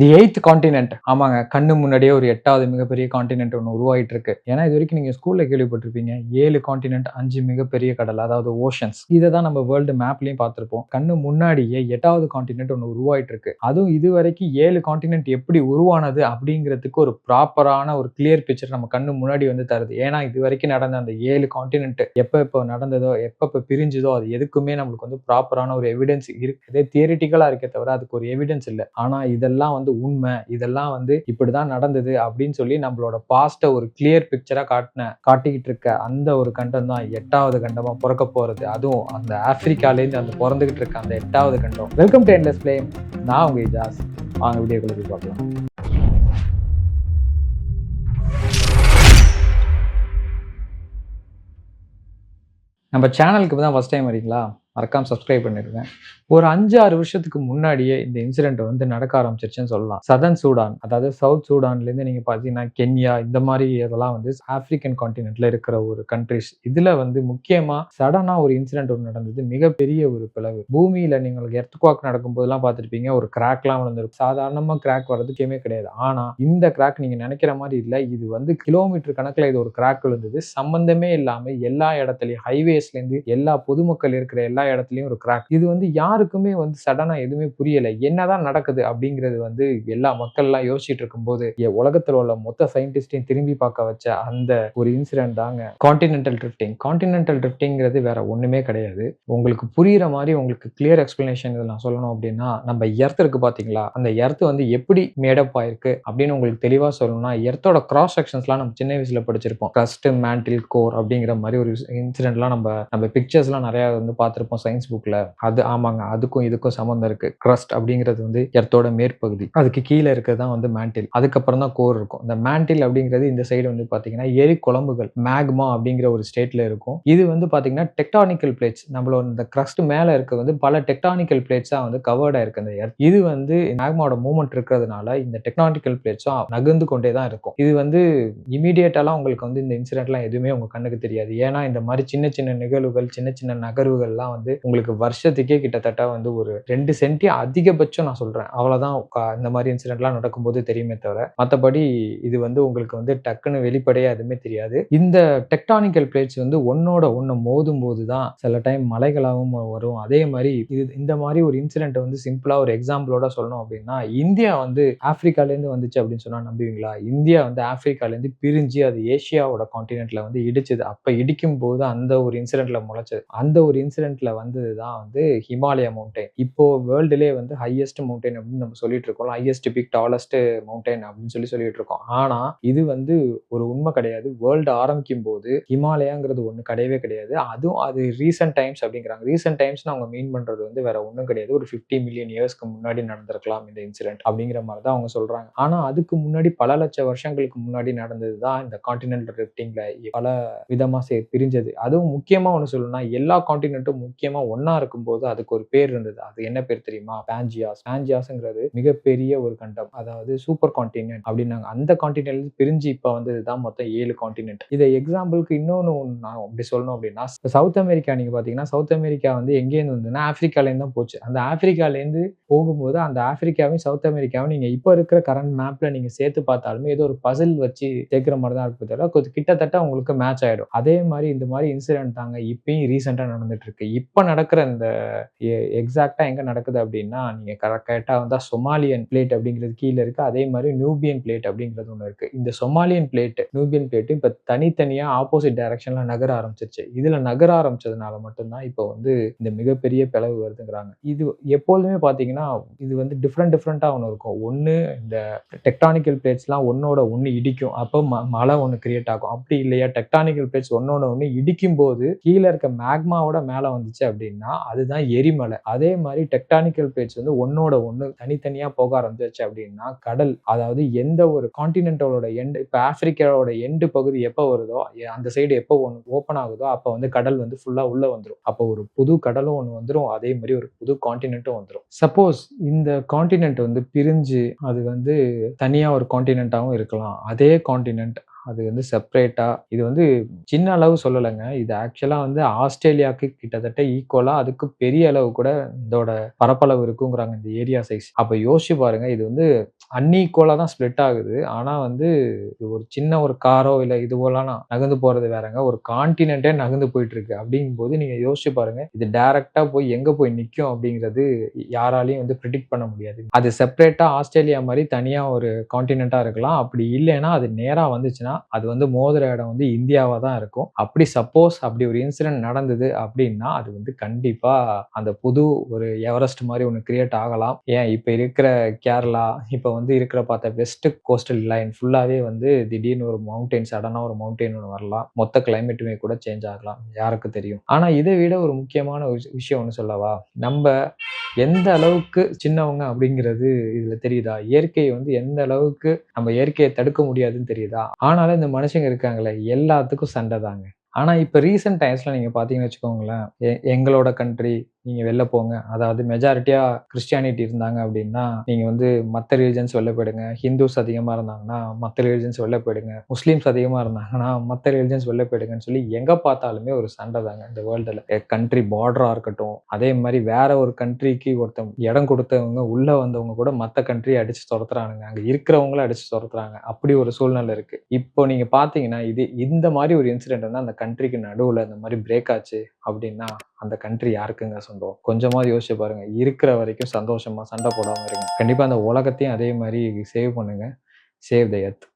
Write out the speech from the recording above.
தி eighth continent ஆமாங்க. கண்ணு முன்னாடியே ஒரு எட்டாவது மிகப்பெரிய காண்டினென்ட் ஒன்று உருவாயிட்டு இருக்கு ஏன்னா இது வரைக்கும் நீங்க ஸ்கூல்ல கேள்விப்பட்டிருப்பீங்க. ஏழு காண்டினென்ட் அஞ்சு மிகப்பெரிய கடல் அதாவது ஓஷன்ஸ் இதை தான் நம்ம வேர்ல்டு மேப்லயும் பார்த்துருப்போம். கண்ணு முன்னாடியே எட்டாவது காண்டினென்ட் ஒன்று உருவாயிட்டு இருக்கு அதுவும் இது வரைக்கும் ஏழு காண்டினென்ட் எப்படி உருவானது அப்படிங்கிறதுக்கு ஒரு ப்ராப்பரான ஒரு கிளியர் பிக்சர் நம்ம கண்ணு முன்னாடி வந்து தருது. ஏன்னா இது வரைக்கும் நடந்த அந்த ஏழு காண்டினென்ட் எப்போ எப்போ நடந்ததோ எப்பப்போ பிரிஞ்சுதோ அது எதுக்குமே நம்மளுக்கு வந்து ப்ராப்பரான ஒரு எவிடன்ஸ் இருக்கு. தியரிட்டிக்கலாக இருக்கே தவிர அதுக்கு ஒரு எவிடன்ஸ் இல்லை. ஆனால் இதெல்லாம் வந்து உண்மை இதெல்லாம் வந்து இப்படிதான் நடந்தது அப்படின்னு சொல்லி நம்மளோட பாஸ்ட்டை ஒரு கிளியர் பிக்சரா காட்டின காட்டிக்கிட்டு இருக்க அந்த ஒரு கண்டம் தான் எட்டாவது கண்டமா பிறக்க போறது. அதுவும் அந்த ஆப்பிரிக்காலேருந்து அந்த பிறந்துகிட்டு இருக்க அந்த எட்டாவது கண்டம். வெல்கம் டு என்லெஸ் பிளேம் நான் உங்க இஜாஸ். வாங்க வீடியோ கொடுத்து பார்க்கலாம். நம்ம சேனலுக்கு தான் ஃபஸ்ட் டைம் வரீங்களா? மறக்காம சப்ஸ்கிரைப் பண்ணிருங்க ஒரு அஞ்சு ஆறு வருஷத்துக்கு முன்னாடியே இந்த இன்சிடென்ட் வந்து நடக்க ஆரம்பிச்சிருச்சுன்னு சொல்லலாம். சதன் சூடான் அதாவது சவுத் சூடான்லேருந்து நீங்கள் பார்த்தீங்கன்னா கென்யா இந்த மாதிரி இதெல்லாம் வந்து ஆப்பிரிக்கன் கான்டினென்ட்ல இருக்கிற ஒரு கண்ட்ரிஸ் இதில் வந்து முக்கியமாக சடனாக ஒரு இன்சிடென்ட் ஒன்று நடந்தது. மிகப்பெரிய ஒரு பிளவு. பூமியில் நீங்கள் எர்த்குவாக் நடக்கும்போதெல்லாம் பார்த்துருப்பீங்க. ஒரு கிராக்லாம் விழுந்திருக்கும். சாதாரணமாக கிராக் வர்றதுக்கேமே கிடையாது. ஆனால் இந்த கிராக் நீங்கள் நினைக்கிற மாதிரி இல்லை. இது வந்து கிலோமீட்டர் கணக்கில் இது ஒரு கிராக் விழுந்தது. சம்பந்தமே இல்லாமல் எல்லா இடத்துலையும் ஹைவேஸ்லேருந்து எல்லா பொதுமக்கள் இருக்கிற எல்லா இடத்துலையும் ஒரு கிராக் இது வந்து யாருக்குமே வந்து சடனாக எதுவுமே புரியல. என்னதான் நடக்குது அப்படிங்கிறது வந்து எல்லா மக்கள்லாம் யோசிச்சுட்டு இருக்கும்போது உலகத்தில் உள்ள மொத்த சயின்டிஸ்டையும் திரும்பி பார்க்க வச்ச அந்த ஒரு இன்சிடென்ட் தாங்க. காண்டினென்டல் ட்ரிஃப்டிங் காண்டினென்டல் ட்ரிஃப்டிங்கிறது வேற ஒன்றுமே கிடையாது. உங்களுக்கு புரியுற மாதிரி உங்களுக்கு கிளியர் எக்ஸ்பிளனேஷன் இதில் நான் சொல்லணும் அப்படின்னா நம்ம எர்த் இருக்கு பார்த்தீங்களா அந்த எர்த் வந்து எப்படி மேடப் ஆயிருக்கு அப்படின்னு உங்களுக்கு தெளிவாக சொல்லணும்னா எர்த்தோட கிராஸ் செக்ஷன்ஸ்லாம் நம்ம சின்ன வயசில் படிச்சிருப்போம். கிரஸ்ட் மேண்டில் கோர் அப்படிங்கிற மாதிரி ஒரு இன்சிடென்ட்லாம் நம்ம நம்ம பிக்சர்ஸ்லாம் நிறையா வந்து பார்த்துருப்போம். சயின்ஸ் புக்ல அது ஆமாங்க அதுக்கும் இதுக்கும் சம்மந்தம் இருக்கு. கிரஸ்ட் அப்படிங்கிறது வந்து எர்த்தோட மேற்பகுதி. அதுக்கு கீழே இருக்கிறது தான் வந்து மேண்டில் அதுக்கப்புறம் தான் கோர் இருக்கும். இந்த மேண்டில் அப்படிங்கிறது இந்த சைடு வந்து பாத்தீங்கன்னா எரி குழம்புகள் மேக்மா அப்படிங்கிற ஒரு ஸ்டேட்ல இருக்கும். இது வந்து பாத்தீங்கன்னா டெக்டானிக்கல் பிளேட்ஸ் நம்மளோட இந்த கிரஸ்ட் மேல இருக்க வந்து பல டெக்டானிக்கல் பிளேட்ஸா வந்து கவர்டா இருக்கு அந்த எர்த் இது வந்து மேக்மாவோட மூவ்மெண்ட் இருக்கிறதுனால இந்த டெக்டானிக்கல் பிளேட்ஸும் நகர்ந்து கொண்டே தான் இருக்கும். இது வந்து இமீடியட்டாலாம் உங்களுக்கு வந்து இந்த இன்சிடென்ட்லாம் எதுவுமே உங்க கண்ணுக்கு தெரியாது. ஏன்னா இந்த மாதிரி சின்ன சின்ன நிகழ்வுகள் சின்ன சின்ன நகர்வுகள்லாம் வந்து வந்து உங்களுக்கு வருஷத்துக்கே கிட்டத்தட்ட வந்து ஒரு ரெண்டு சென்டி அதிகபட்சம் நான் சொல்றேன். அவ்வளவுதான் இந்த மாதிரி இன்சிடென்ட்லாம் நடக்கும்போது தெரியுமே தவிர. மற்றபடி இது வந்து உங்களுக்கு வந்து டக்குன்னு வெளிப்படையா எதுவுமே தெரியாது. இந்த டெக்டானிக்கல் பிளேட்ஸ் வந்து ஒன்னோட ஒன்று மோதும் போது தான் சில டைம் மலைகளாகவும் வரும். அதே மாதிரி இது இந்த மாதிரி ஒரு இன்சிடென்ட் வந்து சிம்பிளா ஒரு எக்ஸாம்பிளோட சொல்லணும் அப்படின்னா இந்தியா வந்து ஆப்பிரிக்காலேருந்து வந்துச்சு அப்படின்னு சொன்னா நம்புவீங்களா? இந்தியா வந்து ஆப்பிரிக்காலேருந்து பிரிஞ்சு அது ஏஷியாவோட கான்டினென்ட்ல வந்து இடிச்சது. அப்ப இடிக்கும் போது அந்த ஒரு இன்சிடென்ட்ல முளைச்சது. அந்த ஒரு இன்சிடென்ட்ல வந்தது தான் வந்து ஹிமாலயா மவுண்டைன் இப்போ வேர்ல்டுலேயே வந்து ஹையஸ்ட் மவுண்டைன் அப்படின்னு நம்ம சொல்லிட்டு இருக்கோம் ஹையஸ்ட் பிக் டாலஸ்ட் மவுண்டைன் அப்படின்னு சொல்லி சொல்லிட்டு இருக்கோம். ஆனா இது வந்து ஒரு உண்மை கிடையாது. வேர்ல்டு ஆரம்பிக்கும் போது ஹிமாலயாங்கிறது ஒன்று கிடையவே கிடையாது. அதுவும் அது ரீசெண்ட் டைம்ஸ் அப்படிங்கிறாங்க. ரீசெண்ட் டைம்ஸ் அவங்க மீன் பண்றது வந்து வேற ஒன்றும் கிடையாது. ஒரு 50 மில்லியன் இயர்ஸ்க்கு முன்னாடி நடந்திருக்கலாம் இந்த இன்சிடென்ட் அப்படிங்கிற மாதிரி தான் அவங்க சொல்றாங்க. ஆனா அதுக்கு முன்னாடி பல லட்சம் வருஷங்களுக்கு முன்னாடி நடந்தது தான் இந்த காண்டினென்டல் ரிஃப்டிங்ல பல விதமா சே பிரிஞ்சது. அதுவும் முக்கியமா ஒன்று சொல்லணும்னா எல்லா காண்டினென்ட்டும் முக்கியமா ஒண்ணா இருக்கும்போது அதுக்கு ஒரு பேர் இருந்தது. அது என்ன பேர் தெரியுமா? பேஞ்சியாஸ் பேஞ்சியாஸ்ங்கிறது மிகப்பெரிய ஒரு கண்டம். அதாவது சூப்பர் காண்டினென்ட் அப்படின்னாங்க. அந்த காண்டினென்ட் பிரிஞ்சு இப்போ வந்தது தான் மொத்தம் ஏழு காண்டினென்ட் இதை எக்ஸாம்பிளுக்கு இன்னொன்று நான் அப்படி சொல்லணும் அப்படின்னா சவுத் அமெரிக்கா நீங்க பாத்தீங்கன்னா சவுத் அமெரிக்கா வந்து எங்கேருந்து வந்ததுன்னா ஆப்பிரிக்காலேருந்து தான் போச்சு. அந்த ஆப்பிரிக்காலேருந்து போகும்போது அந்த ஆப்பிரிக்காவையும் சவுத் அமெரிக்காவும் நீங்க இப்போ இருக்கிற கரண்ட் மேப்ல நீங்க சேர்த்து பார்த்தாலுமே ஏதோ ஒரு பசில் வச்சு சேர்க்கிற மாதிரி தான் இருக்கு தவிர கொஞ்சம் கிட்டத்தட்ட உங்களுக்கு மேட்ச் ஆயிடும். அதே மாதிரி இந்த மாதிரி இன்சிடென்ட் தாங்க இப்பயும் ரீசெண்டாக நடந்துட்டு இருக்கு. இப்போ நடக்கிற இந்த எக்ஸாக்டாக எங்கே நடக்குது அப்படின்னா நீங்கள் கரெக்டாக வந்தால் சொமாலியன் பிளேட் அப்படிங்கிறது கீழே இருக்குது அதே மாதிரி நியூபியன் பிளேட் அப்படிங்கிறது ஒன்று இருக்குது இந்த சொமாலியன் பிளேட்டு நியூபியன் பிளேட்டு இப்போ தனித்தனியாக ஆப்போசிட் டைரக்ஷனில் நகர ஆரம்பிச்சிருச்சு. இதில் நகர ஆரம்பிச்சதுனால மட்டும்தான் இப்போ வந்து இந்த மிகப்பெரிய பிளவு வருதுங்கிறாங்க. இது எப்பொழுதுமே பார்த்தீங்கன்னா இது வந்து டிஃப்ரெண்ட் டிஃப்ரெண்ட்டாக ஒன்று இருக்கும். ஒன்று இந்த டெக்டானிக்கல் பிளேட்ஸ்லாம் ஒன்றோட ஒன்று இடிக்கும். அப்போ ம- மழை ஒன்று கிரியேட் ஆகும். அப்படி இல்லையா? டெக்டானிக்கல் பிளேட்ஸ் ஒன்றோட ஒன்று இடிக்கும் போது கீழே இருக்க மேக்மாவோட மேலே வந்துச்சு. அப்படின்னா அதுதான் எரிமலை. அதே மாதிரி டெக்டானிக்கல் பிளேட்ஸ் வந்து ஒன்னோட ஒன்று தனித்தனியாக போக ஆரம்பிச்சிச்சு அப்படின்னா கடல் அதாவது எந்த ஒரு காண்டினென்டலோட எண்டு இப்போ ஆப்பிரிக்காவோட எண்டு பகுதி எப்போ வருதோ அந்த சைடு எப்போ ஒன்று ஓப்பன் ஆகுதோ அப்போ வந்து கடல் வந்து ஃபுல்லாக உள்ளே வந்துடும் அப்போ ஒரு புது கடலும் ஒன்று வந்துடும் அதே மாதிரி ஒரு புது காண்டினென்ட்டும் வந்துடும் சப்போஸ் இந்த காண்டினென்ட் வந்து பிரிஞ்சு அது வந்து தனியாக ஒரு காண்டினென்ட்டாகவும் இருக்கலாம். அதே காண்டினென்ட் அது வந்து செப்பரேட்டா இது வந்து சின்ன அளவு சொல்லலைங்க. இது ஆக்சுவலா வந்து ஆஸ்திரேலியாவுக்கு கிட்டத்தட்ட ஈக்குவலா அதுக்கு பெரிய அளவு கூட இதோட பரப்பளவு இருக்குங்கிறாங்க இந்த ஏரியா சைஸ். அப்ப யோசிச்சு பாருங்க. இது வந்து அன்ஈக்குவலா தான் ஸ்ப்ளிட் ஆகுது. ஆனா வந்து இது ஒரு சின்ன ஒரு காரோ இல்ல இது போலலாம் நகர்ந்து போறது வேறங்க. ஒரு கான்டினென்ட்டே நகர்ந்து போயிட்டு இருக்கு. அப்படிங்கும்போது நீங்க யோசிச்சு பாருங்க. இது டைரக்ட்டா போய் எங்க போய் நிக்கும் அப்படிங்கிறது யாராலையும் வந்து பிரெடிக்ட் பண்ண முடியாது. அது செப்பரேட்டா ஆஸ்திரேலியா மாதிரி தனியா ஒரு கான்டினென்ட்டாக இருக்கலாம். அப்படி இல்லைன்னா அது நேரா வந்துச்சுன்னா, அது வந்து மோதுற இடம் வந்து இந்தியாவா தான் இருக்கும். அப்படி சப்போஸ் அப்படி ஒரு இன்சிடென்ட் நடந்தது அப்படின்னா, அது வந்து கண்டிப்பா அந்த புது ஒரு எவரெஸ்ட் மாதிரி ஒன்று கிரியேட் ஆகலாம். ஏன் இப்ப இருக்கிற கேரளா, இப்ப வந்து இருக்கிற பார்த்த வெஸ்ட் கோஸ்டல் லைன் ஃபுல்லாவே வந்து திடீர்னு ஒரு மவுண்டைன் சடனா ஒரு மவுண்டைன் ஒன்று வரலாம். மொத்த கிளைமேட்டுமே கூட சேஞ்ச் ஆகலாம். யாருக்கு தெரியும்? ஆனா இதை விட ஒரு முக்கியமான விஷயம் ஒன்று சொல்லவா? நம்ம எந்த அளவுக்கு சின்னவங்க அப்படிங்கிறது இதுல தெரியுதா? இயற்கையை வந்து எந்த அளவுக்கு நம்ம இயற்கையை தடுக்க முடியாதுன்னு தெரியுதா? ஆனாலும் இந்த மனுஷங்க இருக்காங்களே, எல்லாத்துக்கும் சண்டை தாங்க. ஆனா இப்ப ரீசெண்ட் டைம்ஸ்ல நீங்க பார்த்தீங்கன்னு வச்சுக்கோங்களேன், எ எங்களோட கண்ட்ரி, நீங்க வெளில போங்க. அதாவது மெஜாரிட்டியா கிறிஸ்டியானிட்டி இருந்தாங்க அப்படின்னா, நீங்க வந்து மற்ற ரிலிஜன்ஸ் வெளில போயிடுங்க. ஹிந்துஸ் அதிகமா இருந்தாங்கன்னா, மற்ற ரிலிஜன்ஸ் வெளில போயிடுங்க. முஸ்லீம்ஸ் அதிகமா இருந்தாங்கன்னா, மற்ற ரிலிஜன்ஸ் வெளில போயிடுங்கன்னு சொல்லி எங்க பார்த்தாலுமே ஒரு சண்டை தாங்க இந்த வேர்ல்டுல. கண்ட்ரி பார்டரா இருக்கட்டும், அதே மாதிரி வேற ஒரு கண்ட்ரிக்கு ஒருத்தன் இடம் கொடுத்தவங்க உள்ள வந்தவங்க கூட மற்ற கண்ட்ரியை அடிச்சு துரத்துறானுங்க அங்க இருக்கிறவங்கள அடிச்சு துரத்துறாங்க அப்படி ஒரு சூழ்நிலை இருக்கு. இப்போ நீங்க பார்த்தீங்கன்னா, இது இந்த மாதிரி ஒரு இன்சிடென்ட் வந்து அந்த கண்ட்ரிக்கு நடுவுல இந்த மாதிரி பிரேக் ஆச்சு அப்படின்னா, அந்த கண்ட்ரி யாருக்குங்க சொந்தம்? கொஞ்சமாவது யோசிச்சு பாருங்க. இருக்கிற வரைக்கும் சந்தோஷமா சண்டை போடாமல் இருங்க. கண்டிப்பா அந்த உலகத்தையும் அதே மாதிரி சேவ் பண்ணுங்க. Save the earth.